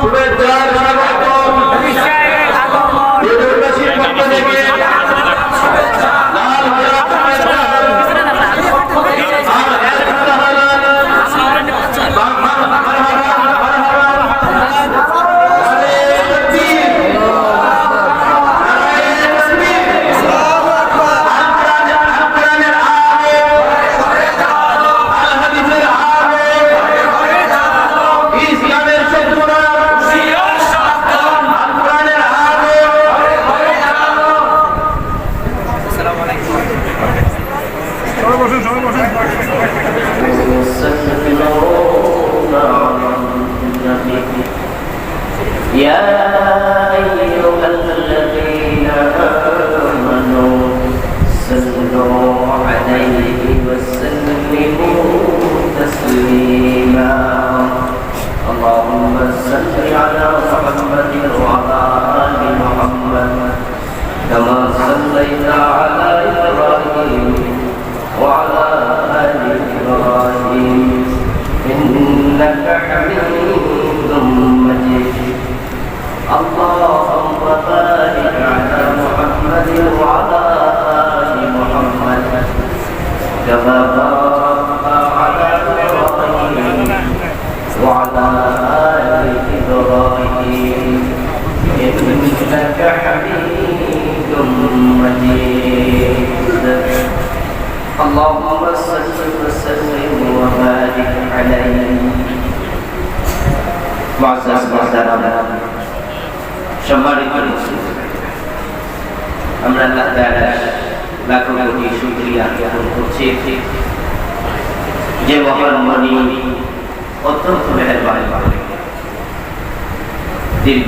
শুভেচ্ছা إنك حميد مجيد اللهم صل وسلم وبارك عليه معزز محترم সম্মানিত মুসলিম। আমরা আল্লাহ তাআলার লাখো কোটি শুকরিয়া জ্ঞাপন করছি যে মহান মনি অত্যন্ত মেহরবানি করে দীর্ঘ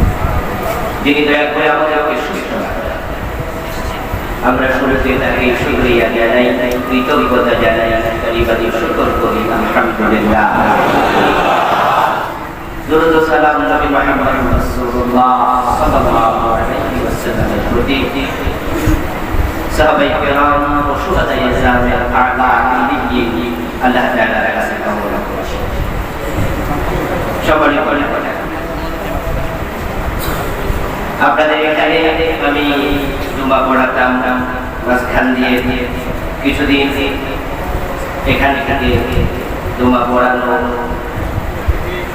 যিনি দয়া করে আমাদেরকে সুস্থ আমরা শুরুতে তাকে শুক্রিয়া জানাই, কৃতজ্ঞতা জানাই কারিবাদি শুকর করি, আলহামদুলিল্লাহ। দুরুদ আল্লাহ তাআলার কাছে সবাই বলে বলে আপনাদের এখানে আমি জুমা পড়াতাম, মাঝখান দিয়ে কিছুদিন এখানে থেকে জুমা পড়ানো,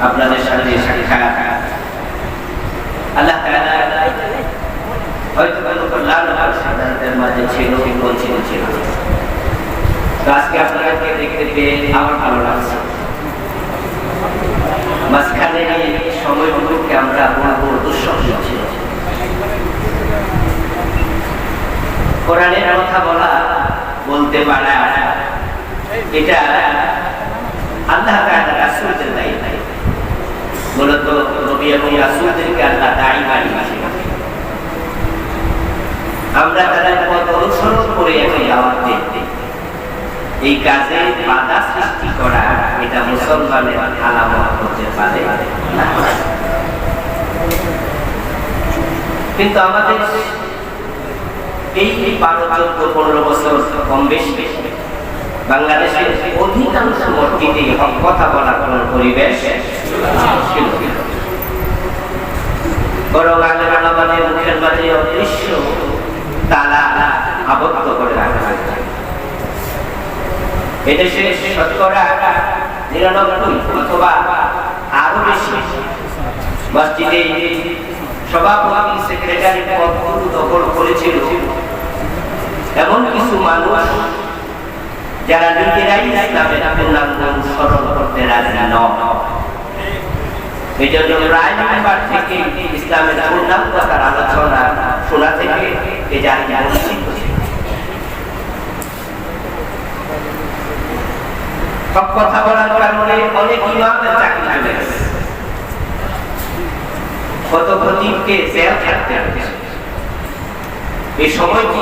আপনাদের সাথে সাক্ষাৎ। আল্লাহ কল্যাণ আপনাদের মাঝে আজকে দেখতে ভালো লাগছে। আমরা দুঃস্বপ্ন ছিল। কোরআনের কথা বলা, বলতে পারা। এটা আল্লাহ রাসূলদের দায়িত্ব মূলত নবী এবং রাসূলদেরকে আল্লাহ দায়ী বানিয়েছে। আমরা তাদের পথ অনুসরণ করে এখন দাওয়াত দিই। এই কাজে বাধা সৃষ্টি করা, এটা মুসলমানের আলামত হতে পারে। কিন্তু আমাদের এই বারো চোদ্দ পনেরো বছর কম বেশি। বাংলাদেশের অধিকাংশ মসজিদে হক কথা বলার কোন পরিবেশ বরং আলেম মুখের মাঝে অদৃশ্য তালা আবদ্ধ করে রাখা হয়েছে। এদেশে শতকরা নিরানব্বই অথবা আরও বেশি মসজিদে সভাপতি, সেক্রেটারি পদগুলো দখল করেছিল। এমন কিছু মানুষ যারা নিজেরাই ইসলামের অনুসরণ করতে রাজি নয় এই জন্য প্রায় থেকে ইসলামের আলোচনা শোনা থেকে এ সব কথা বলার কারণে অনেক ইমামের চাকরি চলে গেছে। কত জেল এই সময়টি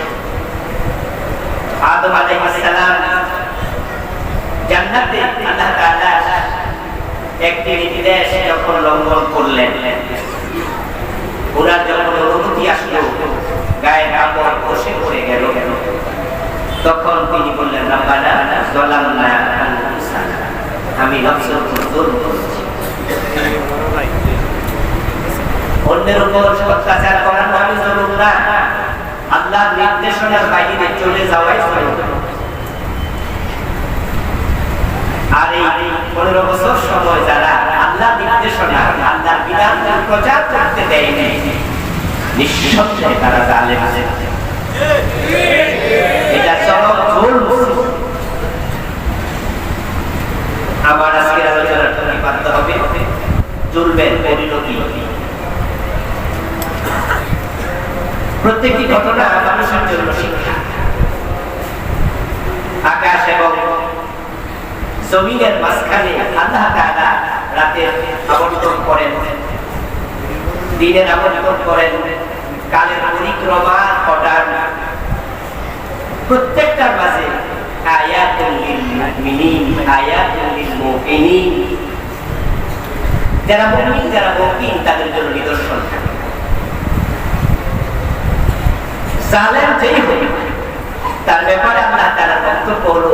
আদম আলাইহিস সালাম জান্নাতে আল্লাহ তাআলা একটি নির্দেশ যখন লঙ্ঘন করলেন ওনার যখন অনুমতি আসলো, গায়ে কাপড় বসে পড়ে গেল। তখন তিনি বললেন, রাব্বানা যালামনা আমি নফসের উপর জুলম করেছি। অন্যের উপর অত্যাচার করার নামে জুলুম না। আল্লাহর নির্দেশনার বাইরে চলে যাওয়াই আর এই পনেরো বছর সময় যারা আল্লাহ নির্দেশনা আল্লাহর বিধান প্রচার করতে দেয়নি নিঃসন্দেহে তারা জালেম এটা চরম জুলম আমার আজকের প্রতিপাদ্য হবে জুলবের পরিণতি। প্রত্যেকটি ঘটনা মানুষের জন্য শিক্ষা। আকাশ এবং জমিনের মাঝখানে আল্লাহ তাআলা রাতের আবর্তন করেন, দিনের আবর্তন করেন, কালের পরিক্রমা ঘটান প্রত্যেকটার মাঝে যারা মুমিন, যারা মুকিন তাদের জন্য নিদর্শন। থাকে তার ব্যাপারে আল্লাহ তাআলা বক্তব্য হলো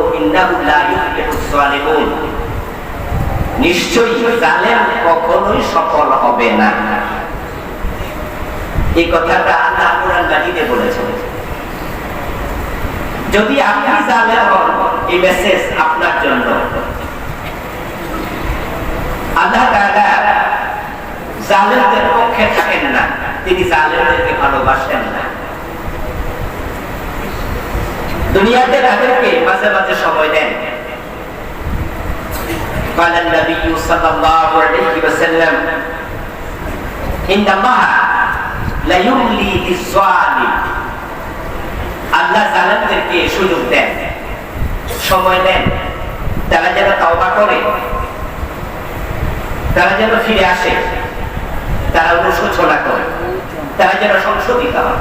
নিশ্চয়ই কখনোই সফল হবে না। এই কথাটা আল্লাহ কোরআন বলেছেন। যদি আপনি জালেম হন, এই মেসেজ আপনার জন্য। আল্লাহ তাআলা জালেমদের পক্ষে থাকেন না, তিনি জালেমদেরকে ভালোবাসেন না। দুনিয়াতে তাদেরকে মাঝে মাঝে সময় দেন قال النبي صلى الله عليه وسلم إن الله لا يملي للظالم আল্লাহ জালেমদেরকে সুযোগ দেন সময় দেন তারা যেন তওবা করে তারা যেন ফিরে আসে তারা অনুশোচনা করে তারা যেন সংশোধিত হয়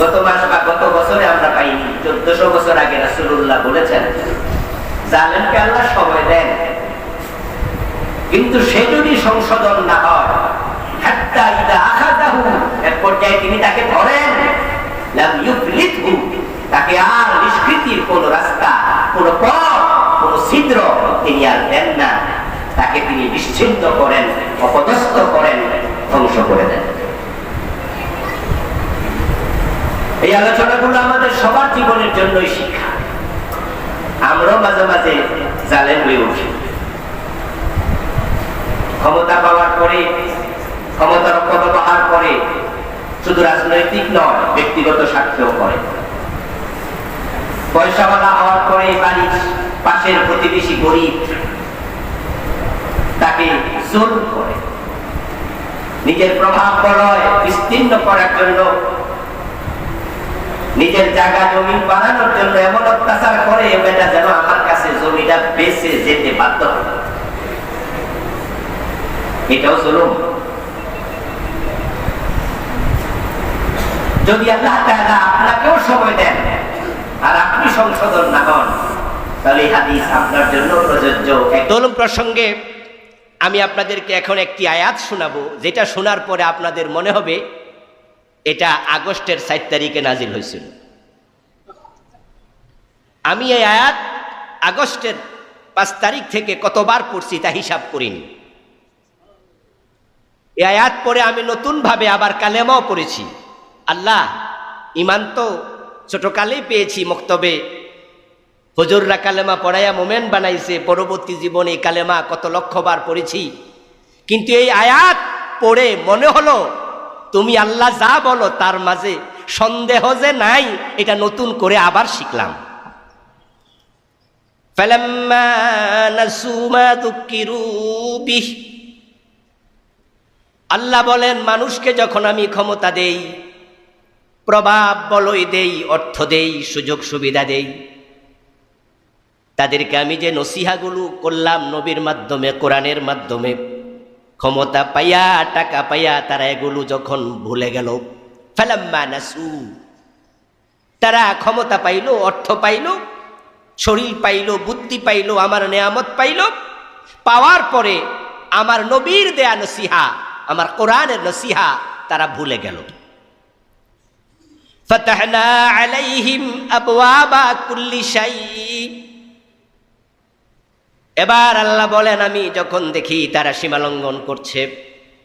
গত মাস বা গত বছরে আমরা পাইনি। চোদ্দশো বছর আগে রাসুল্লাহ বলেছেন, জালেমকে আল্লাহ সময় দেন। কিন্তু সে যদি সংশোধন না হয় রাস্তা ছিদ্র তিনি আর দেন না। তাকে তিনি নিশ্চিন্ত করেন, অপদস্থ করেন, ধ্বংস করে দেন। এই আলোচনাগুলো আমাদের সবার জীবনের জন্যই শিক্ষা। আমরাও মাঝে মাঝে জালেম হয়ে উঠি। ক্ষমতা পাওয়ার পরে ক্ষমতার অপব্যবহার করে, শুধু রাজনৈতিক নয়, ব্যক্তিগত স্বার্থেও করে। পয়সাওয়ালা হওয়ার পরে বাড়ির পাশের প্রতিবেশী গরিব তাকে জোর করে। নিজের প্রভাব বলয় বিস্তীর্ণ করার জন্য নিজের জায়গা জমি বানানোর জন্য এমন অত্যাচার করে বেটা যেন আমার কাছে জমিটা বেঁচে যেতে বাধ্য হয়। এটাও জুলুম। যদি আল্লাহ তাআলা আপনাকেও সময় দেন আর আপনি সংশোধন না হন, তাহলে হাদিস আপনার জন্য প্রযোজ্য। দোলম প্রসঙ্গে আমি আপনাদেরকে এখন একটি আয়াত শোনাবো, যেটা শোনার পরে আপনাদের মনে হবে এটা আগস্টের সাত তারিখে নাজিল হয়েছিল। আমি এই আয়াত আগস্টের পাঁচ তারিখ থেকে কতবার পড়ছি তা হিসাব করিনি। এই আয়াত পরে আমি নতুনভাবে আবার কালেমাও পড়েছি। আল্লাহ ইমান তো ছোটকালেই পেয়েছি মক্তবে। হুজুররা কালেমা পড়াইয়া মোমেন্ট বানাইছে, পরবর্তী জীবনে কালেমা কত লক্ষবার পড়েছি। কিন্তু এই আয়াত পড়ে মনে হলো তুমি আল্লাহ যা বলো তার মাঝে সন্দেহ যে নাই, এটা নতুন করে আবার শিখলাম। আল্লাহ বলেন, মানুষকে যখন আমি ক্ষমতা দেই, প্রভাব বলয় দেই, অর্থ দেই, সুযোগ সুবিধা দেই, তাদেরকে আমি যে নসিহাগুলো করলাম নবীর মাধ্যমে, কোরআনের মাধ্যমে ক্ষমতা পাইয়া, টাকা পাইয়া তারা এগুলো যখন ভুলে গেল, ফেলাম্মা নাসু। তারা ক্ষমতা পাইল, অর্থ পাইল, শরীর পাইল, বুদ্ধি পাইল, আমার নেয়ামত পাইল। পাওয়ার পরে আমার নবীর দেয়া নসিহা, আমার কোরআনের নসিহা তারা ভুলে গেল। ফতাহনা আলাইহিম আবওয়াবা কুল্লি শাই। এবার আল্লাহ বলেন আমি যখন দেখি তারা সীমালঙ্ঘন করছে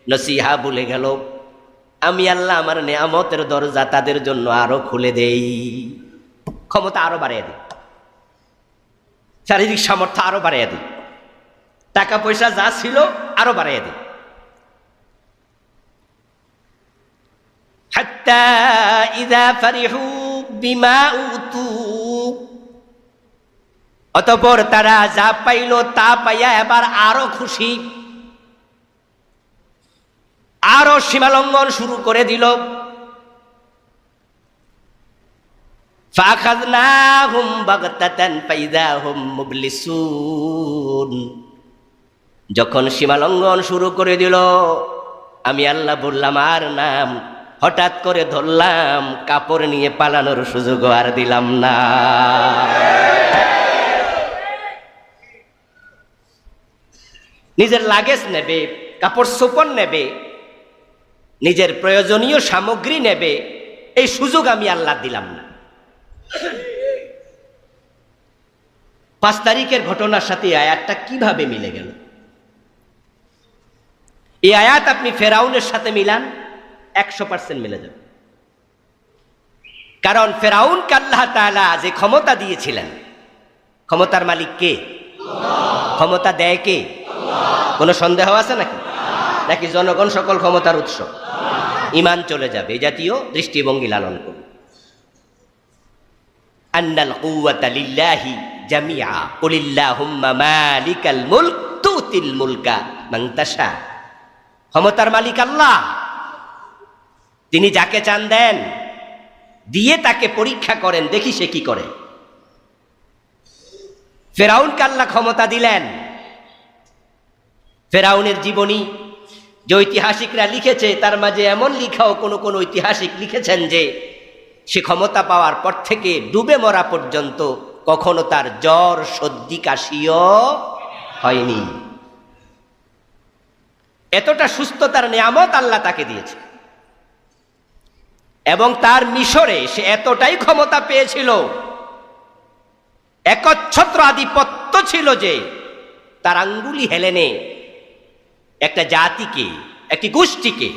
নসিহা ভুলে গেল আমি আল্লাহ আমার নেয়ামতের দরজা তাদের জন্য আরো খুলে দেই ক্ষমতা আরো বাড়িয়ে দিই শারীরিক সামর্থ্য আরো বাড়িয়ে দিই টাকা পয়সা যা ছিল আরো বাড়িয়ে দিই حتى إذا فرحوا بما أوتوا অতপর তারা যা পাইল তা পাইয়া এবার আরও খুশি। আরও সীমালঙ্ঘন শুরু করে দিল। যখন সীমালঙ্ঘন শুরু করে দিল, আমি আল্লাহ বললাম, আর নাম। হঠাৎ করে ধরলাম, কাপড় নিয়ে পালানোর সুযোগ আর দিলাম না। নিজের লাগেজ নেবে, কাপড় সোপন নেবে, নিজের প্রয়োজনীয় সামগ্রী নেবে, এই সুযোগ আমি আল্লাহ দিলাম না। পাঁচ তারিখের ঘটনার সাথে আয়াতটা কীভাবে মিলে গেল? এই আয়াত আপনি ফেরাউনের সাথে মিলান, একশো পার্সেন্ট মিলে যাবে। কারণ ফেরাউনকে আল্লাহ তাআলা যে ক্ষমতা দিয়েছিলেন, ক্ষমতার মালিক কে? ক্ষমতা দেয় কে? কোনো সন্দেহ আছে নাকি? নাকি জনগণ সকল ক্ষমতার উৎস? ইমান চলে যাবে জাতীয় দৃষ্টিভঙ্গি লালন ক্ষমতার মালিক আল্লাহ। তিনি যাকে চান দেন, দিয়ে তাকে পরীক্ষা করেন, দেখি সে কি করে। ফেরাউন কাল্লা ক্ষমতা দিলেন। ফেরাউনের জীবনী যে ঐতিহাসিকরা লিখেছে, তার মাঝে এমন লিখাও কোনো কোনো ঐতিহাসিক লিখেছেন যে সে ক্ষমতা পাওয়ার পর থেকে ডুবে মরা পর্যন্ত কখনো তার জ্বর, সর্দি, কাশিও হয়নি। এতটা সুস্থতার নিয়ামত আল্লাহ তাকে দিয়েছে। এবং তার মিশরে সে এতটাই ক্ষমতা পেয়েছিল, একচ্ছত্র আধিপত্য ছিল যে তার আঙ্গুলি হেলেনে একটা জাতিকে, একটি গোষ্ঠীকে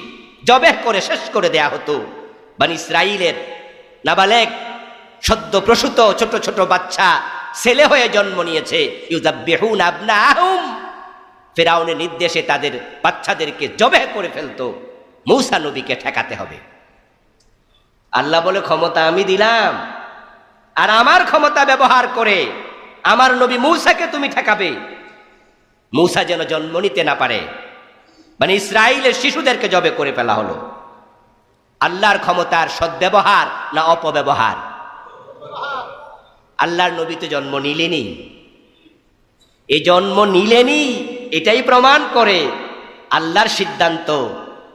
জবেহ করে শেষ করে দেয়া হতো। বান ইসরাইলের নাবালেক সদ্য প্রসূত ছোট ছোট বাচ্চা ছেলে হয়ে জন্ম নিয়েছে। ইউজাব্বিহুন আবনাহুম। ফেরাউনের নির্দেশে তাদের বাচ্চাদেরকে জবেহ করে ফেলতো। মৌসা নবীকে ঠেকাতে হবে। আল্লাহ বলে, ক্ষমতা আমি দিলাম। আর আমার ক্ষমতা ব্যবহার করে আমার নবী মৌসাকে তুমি ঠেকাবে। মৌসা যেন জন্ম নিতে না পারে। মানে ইসরায়েলের শিশুদেরকে জবে করে ফেলা হলো। আল্লাহর ক্ষমতার সদ্ব্যবহার না অপব্যবহার? আল্লাহর নবী তো জন্ম নিলেনি। এই জন্ম নিলেনি, এটাই প্রমাণ করে আল্লাহর সিদ্ধান্ত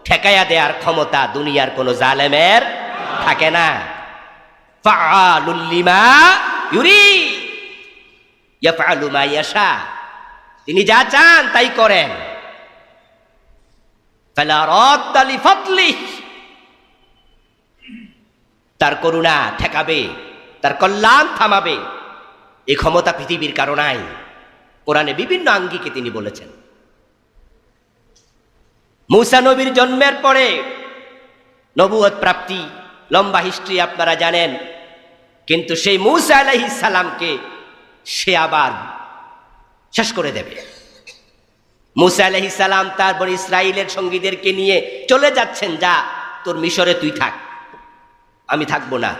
ঠেকাইয়া দেওয়ার ক্ষমতা দুনিয়ার কোনো জালেমের থাকে না। ইউরি মা তিনি যা চান তাই করেন। তার করুণা ঠেকাবে, তার কল্যাণ থামাবে। এই ক্ষমতা পৃথিবীর কারও নাই। কোরআনে বিভিন্ন আঙ্গিকে তিনি বলেছেন। মুসা নবীর জন্মের পরে নবুয়ত প্রাপ্তি, লম্বা হিস্ট্রি আপনারা জানেন। কিন্তু সেই মুসা আলাইহিস সালামকে সে আবার শেষ করে দেবে। মুসা আলাইহিস সালাম তার বনি ইসরায়েলের সঙ্গীদেরকে নিয়ে চলে যাচ্ছেন, যা, তোর মিশরে তুই থাক। আমি থাকব না।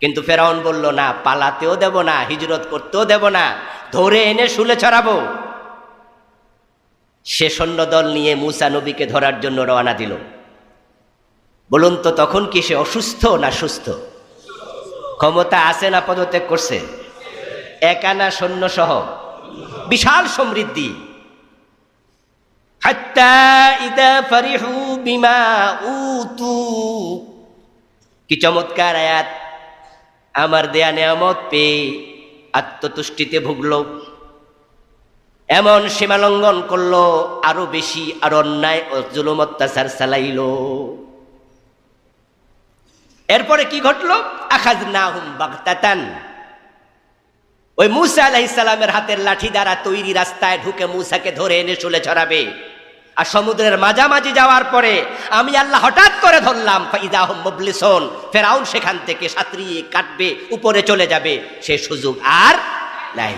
কিন্তু ফেরাউন বলল, না, পালাতেও দেব না, হিজরত করতেও দেব না, ধরে এনে শুলে ছড়াবো। সে সৈন্যদল নিয়ে মুসা নবীকে ধরার জন্য রওনা দিল। বলুন তো, তখন কি সে অসুস্থ না সুস্থ? ক্ষমতা আছে না পদত্যাগ করছে? একানা সৈন্য সহ বিশাল সমৃদ্ধি। কি চমৎকার আয়াত। আমার দেয়া নেয়ামত পেয়ে আত্মতুষ্টিতে ভুগল। এমন সীমালঙ্ঘন করল, আরও বেশি আর অন্যায় ও জুলুম অত্যাচার চালাইল। এরপরে কি ঘটলো? আখাজ না হুম বাগতাতান। ওই মুসা আলাইসালামের হাতের লাঠি দ্বারা তৈরি রাস্তায় ঢুকে মুসাকে ধরে এনে চলে ছড়াবে। আর সমুদ্রের মাঝামাঝি যাওয়ার পরে আমি আল্লাহ হঠাৎ করে ধরলাম ফাইদা ফেরাউন সেখান থেকে সাঁতরিয়ে কাটবে, উপরে চলে যাবে, সে সুযোগ আর নাই।